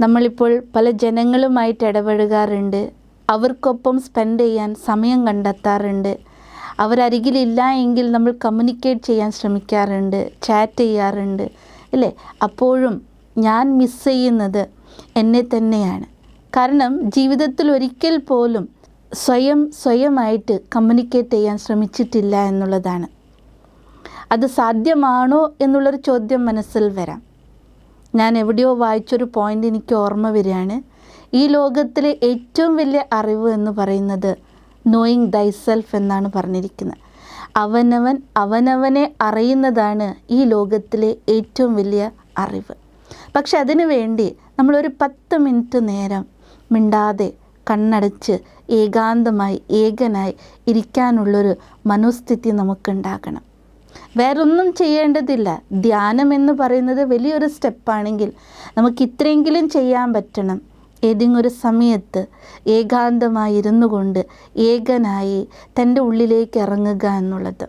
നമ്മളിപ്പോൾ പല ജനങ്ങളുമായിട്ട് ഇടപഴകാറുണ്ട്. അവർക്കൊപ്പം സ്പെൻഡ് ചെയ്യാൻ സമയം കണ്ടെത്താറുണ്ട്. അവരരികിലില്ല എങ്കിൽ നമ്മൾ കമ്മ്യൂണിക്കേറ്റ് ചെയ്യാൻ ശ്രമിക്കാറുണ്ട് ചാറ്റ് ചെയ്യാറുണ്ട് അല്ലേ? അപ്പോഴും ഞാൻ മിസ് ചെയ്യുന്നത് എന്നെ തന്നെയാണ്. കാരണം ജീവിതത്തിൽ ഒരിക്കൽ പോലും സ്വയം സ്വയമായിട്ട് കമ്മ്യൂണിക്കേറ്റ് ചെയ്യാൻ ശ്രമിച്ചിട്ടില്ല എന്നുള്ളതാണ്. അത് സാധ്യമാണോ എന്നുള്ളൊരു ചോദ്യം മനസ്സിൽ വരാം. ഞാൻ എവിടെയോ വായിച്ചൊരു പോയിന്റ് എനിക്ക് ഓർമ്മ വരികയാണ്. ഈ ലോകത്തിലെ ഏറ്റവും വലിയ അറിവ് എന്ന് പറയുന്നത് നോയിങ് ദൈസെൽഫ് എന്നാണ് പറഞ്ഞിരിക്കുന്നത്. അവനവൻ അവനവനെ അറിയുന്നതാണ് ഈ ലോകത്തിലെ ഏറ്റവും വലിയ അറിവ്. പക്ഷെ അതിനു വേണ്ടി നമ്മളൊരു പത്ത് മിനിറ്റ് നേരം മിണ്ടാതെ കണ്ണടച്ച് ഏകാന്തമായി ഏകനായി ഇരിക്കാനുള്ളൊരു മനോസ്ഥിതി നമുക്കുണ്ടാകണം. വേറൊന്നും ചെയ്യേണ്ടതില്ല. ധ്യാനം എന്ന് പറയുന്നത് വലിയൊരു സ്റ്റെപ്പാണെങ്കിൽ നമുക്ക് ഇത്രയെങ്കിലും ചെയ്യാൻ പറ്റണം. ഏതെങ്കിലും ഒരു സമയത്ത് ഏകാന്തമായി ഇരുന്നു കൊണ്ട് ഏകനായി തന്റെ ഉള്ളിലേക്ക് ഇറങ്ങുക എന്നുള്ളത്.